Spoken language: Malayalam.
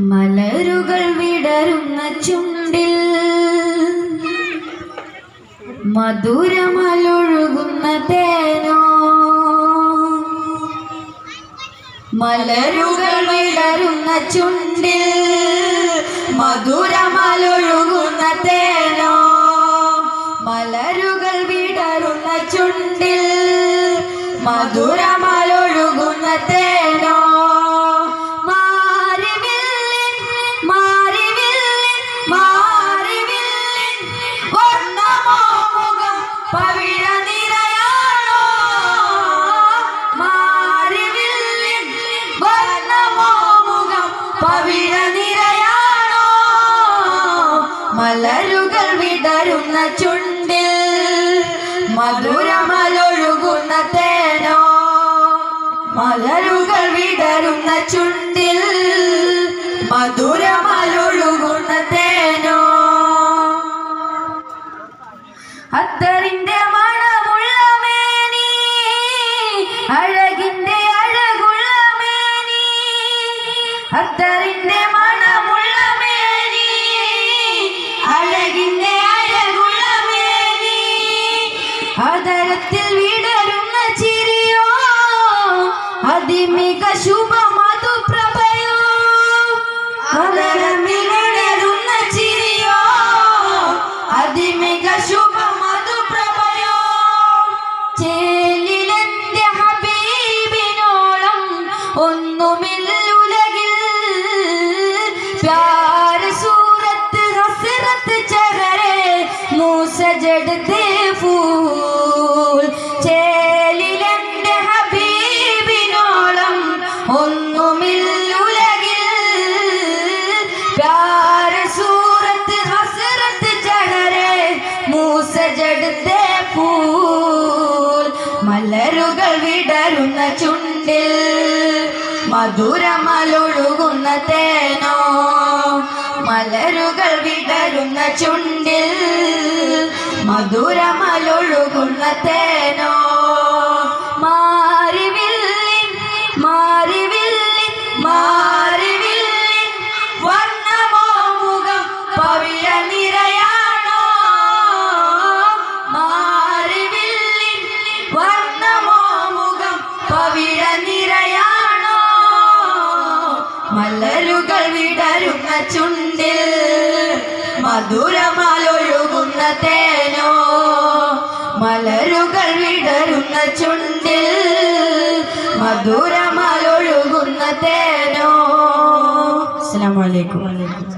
മലരുകൾ വിടരുന്ന ചുണ്ടിൽ മധുരമലൊഴുകുന്ന തേനോ? മലരുകൾ വിടരുന്ന ചുണ്ടിൽ മധുരമലൊഴുകുന്ന പവിഴ തേനോ മലരുകൾ വിടരുന്ന ചുണ്ടിൽ മധുരമലൊഴുകുന്ന ചുണ്ടിൽ മധുരമലൊഴുകുന്ന തേനോ? അത്തറിന്റെ മണമുള്ള മേനി അഴകിന്റെ അഴകുള്ള മേനി. അത്തറിന്റെ മണമുള്ള മേനി അഴകിന്റെ അഴകുള്ള മേനി. അതരത്തിൽ വിടരുന്ന ചിരിയോ അതിമിക ശുഭമതു മലരുകൾ വിടരുന്ന ചുണ്ടിൽ മധുരമലൊഴുകുന്ന തേനോ? മലരുകൾ വിടരുന്ന ചുണ്ടിൽ മധുരമലൊഴുകുന്ന തേനോ മാറിവില്ലിൻ മാറിവില്ലിൻ മാറിവില്ലിൻ വർണമോ മുഖം പവിയ നിരയാണോ മാറിവില്ലിൻ വർണമോ മുഖം പവിഴ നിരയാണോ മലരുകൾ വിടരുന്ന ചുണ്ടിൽ മധുരമലൊഴുകുന്ന തേനോ? മലരുകൾ വിടരുന്ന ചുണ്ടിൽ മധുരമാലൊഴുകുന്ന തേനോ? അസ്സലാമു അലൈക്കും.